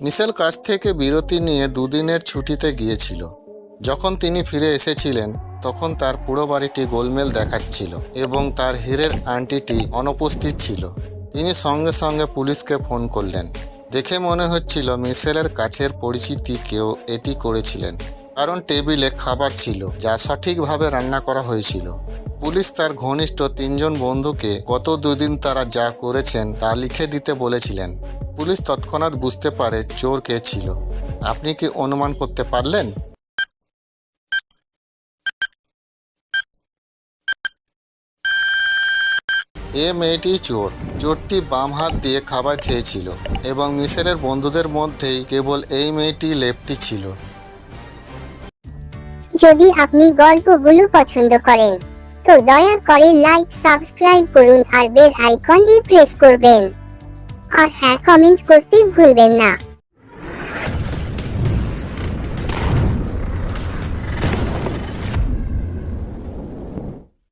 মিশেল কাজ থেকে বিরতি নিয়ে দুদিনের ছুটিতে গিয়েছিল। যখন তিনি ফিরে এসেছিলেন, তখন তার পুরো বাড়িটি গোলমেল দেখাচ্ছিল এবং তার হীরের আন্টিটি অনুপস্থিত ছিল। তিনি সঙ্গে সঙ্গে পুলিশকে ফোন করলেন। দেখে মনে হচ্ছিল মিশেলের কাছের পরিচিতি কেউ এটি করেছিলেন, কারণ টেবিলে খাবার ছিল যা সঠিকভাবে রান্না করা হয়েছিল। পুলিশ তার ঘনিষ্ঠ তিনজন বন্ধুকে গত দুদিন তারা যা করেছেন তা লিখে দিতে বলেছিলেন। পুলিশ তৎক্ষণাৎ বুঝতে পারে চোর কে ছিল। আপনি কি অনুমান করতে পারলেন? এ মেয়েটি চোর। চোরটি বাম হাত দিয়ে খাবার খেয়েছিল এবং মিশেলের বন্ধুদের মধ্যেই কেবল এই মেয়েটি লেপটি ছিল। যদি আপনি গল্পগুলো পছন্দ করেন, তো দয়া করে লাইক সাবস্ক্রাইব করুন আর বেল আইকনটি প্রেস করবেন। আর হ্যাঁ কমেন্ট করতে ভুলবেন না।